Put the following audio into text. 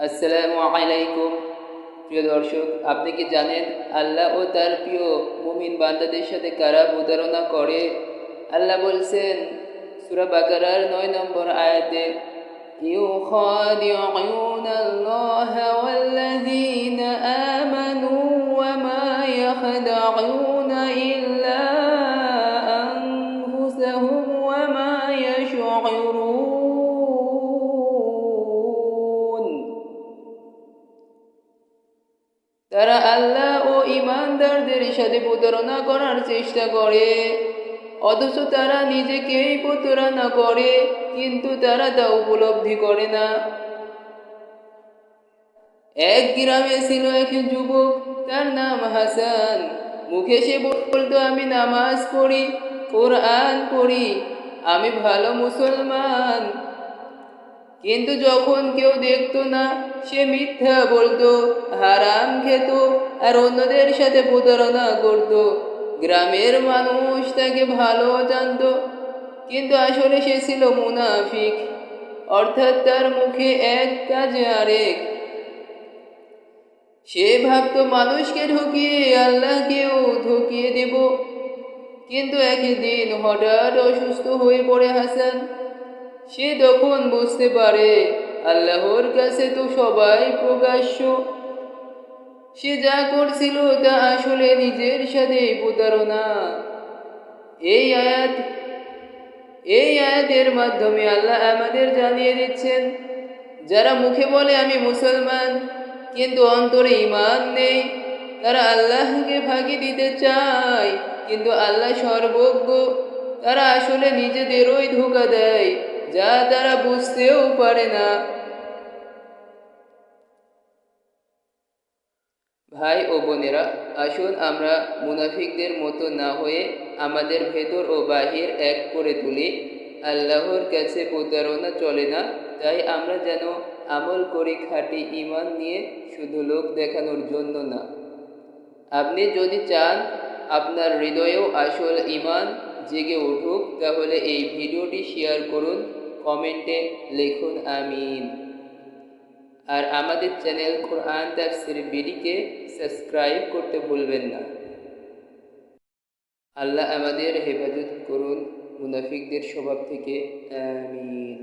আসসালামু আলাইকুম প্রিয় দর্শক আপনি কি জানেন আল্লাহ ও তার প্রিয় মুমিন বান্দাদের সাথে কারা প্রতারণা করে আল্লাহ বলছেন সুরা বাকারার নয় নম্বর আয়াতে يخادعون الله والذين آمنوا وما يخدعون إلا তারা আল্লাহ ও ইমানদারদের সাথে প্রতারণা করার চেষ্টা করে। অথচ তারা নিজেকেই প্রতারণা করে, কিন্তু তারা তা উপলব্ধি করে না। এক গ্রামে ছিল এক যুবক, তার নাম হাসান। মুখে সে বলতো, আমি নামাজ পড়ি, কোরআন পড়ি, আমি ভালো মুসলমান। কিন্তু যখন কেউ দেখতো না, সে মিথ্যা বলতো, হারাম খেত, আর অন্যদের সাথে প্রতারণা করত। গ্রামের মানুষ তাকে ভালো জানতো, কিন্তু আসলে সে ছিল মুনাফিক, অর্থাৎ তার মুখে এক কাজে আরেক। সে ভাবতো, মানুষকে ঢুকিয়ে আল্লাহকেও ঢুকিয়ে দেব। কিন্তু একদিন হঠাৎ অসুস্থ হয়ে পড়ে হাসান সে তখন বুঝতে পারে, আল্লাহর কাছে তো সবাই প্রকাশ্য। সে যা করছিল তা আসলে নিজের সাথে প্রতারণা। এই আয়াত, এই আয়াতের মাধ্যমে আল্লাহ আমাদের জানিয়ে দিচ্ছেন, যারা মুখে বলে আমি মুসলমান, কিন্তু অন্তরে ইমান নেই, তারা আল্লাহকে ফাঁকি দিতে চায়, কিন্তু আল্লাহ সর্বজ্ঞ, তারা আসলে নিজেদেরই ধোকা দেয়। যা তারা বুঝতেও পারে না। ভাই ও বোনেরা, আসুন আমরা মুনাফিকদের মতো না হয়ে আমাদের ভেতর ও বাহির এক করে তুলি। আল্লাহর কাছে প্রতারণা চলে না, তাই আমরা যেন আমল করি খাঁটি ইমান নিয়ে, শুধু লোক দেখানোর জন্য না। আপনি যদি চান, আপনার হৃদয়েও আসল ইমান জেগে উঠুক, তাহলে এই ভিডিওটি শেয়ার করুন, কমেন্টে লিখুন আমিন। আর আমাদের চ্যানেল কোরআন তাফসির বিডিকে সাবস্ক্রাইব করতে ভুলবেন না। আল্লাহ আমাদের হেফাজত করুন, মুনাফিকদের স্বভাব থেকে, আমিন।